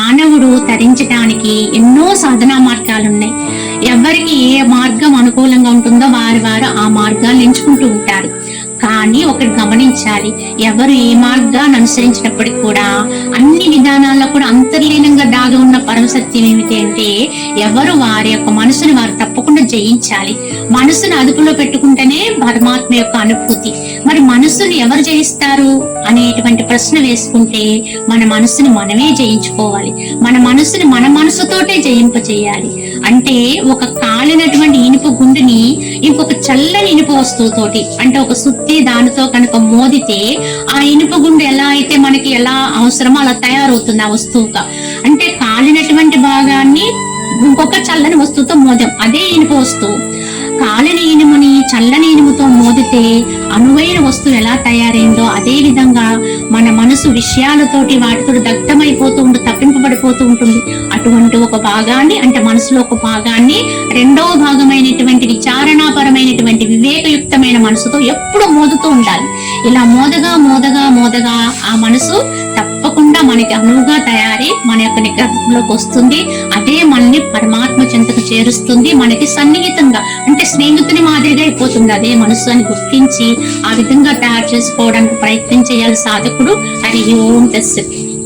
మానవుడు తరించడానికి ఎన్నో సాధనా మార్గాలు ఉన్నాయి ఎవరికి ఏ మార్గం అనుకూలంగా ఉంటుందో వారి వారు ఆ మార్గాన్ని ఎంచుకుంటూ ఉంటారు. కానీ ఒకటి గమనించాలి ఎవరు ఏ మార్గాన్ని అనుసరించినప్పటికీ కూడా అన్ని విధానాల్లో కూడా అంతర్లీనంగా దాగి ఉన్న పరమసత్యం ఏమిటి అంటే ఎవరు వారి యొక్క మనసుని వారు తప్పకుండా జయించాలి. మనసును అదుపులో పెట్టుకుంటేనే పరమాత్మ యొక్క అనుభూతి. మరి మనసుని ఎవరు జయిస్తారు అనేటువంటి ప్రశ్న వేసుకుంటే మన మనసుని మనమే జయించుకోవాలి. మన మనసుని మన మనసుతోటే జయింప చేయాలి అంటే ఒక కాలినటువంటి ఇనుప గుండుని ఇంకొక చల్లని ఇనుప వస్తువుతోటి అంటే ఒక సుత్తి దానితో కనుక మోదితే ఆ ఇనుప గుండు ఎలా అయితే మనకి ఎలా అవసరమో అలా తయారవుతుంది ఆ వస్తువుగా. అంటే కాలినటువంటి భాగాన్ని చల్లని వస్తువుతో మోదాం. అదే ఇనుప వస్తువు. కాలిన ఇనుముని చల్లని ఇనుముతో మోదితే అనువైన వస్తువు ఎలా తయారైందో అదే విధంగా మన మనసు విషయాలతోటి వాటితో దగ్ధమైపోతూ ఉంటుంది తప్పింపబడిపోతూ ఉంటుంది. అటువంటి ఒక భాగాన్ని అంటే మనసులో ఒక భాగాన్ని రెండవ భాగమైనటువంటి విచారణాపరమైనటువంటి వివేకయుక్తమైన మనసుతో ఎప్పుడు మోదుతూ ఉండాలి. ఇలా మోదగా మోదగా మోదగా ఆ మనసు తప్పకుండా మనకి అనువుగా తయారై మన యొక్క నిగ్రహంలోకి వస్తుంది. అదే మనల్ని పరమాత్మ చెంతకు చేరుస్తుంది. మనకి సన్నిహితంగా అంటే స్నేహితుని మాదిరిగా అయిపోతుంది. అదే మనసు అని గుర్తించి ఆ విధంగా తయారు చేసుకోవడానికి ప్రయత్నం చేయాలి సాధకుడు. హరి ఓం తస్సత్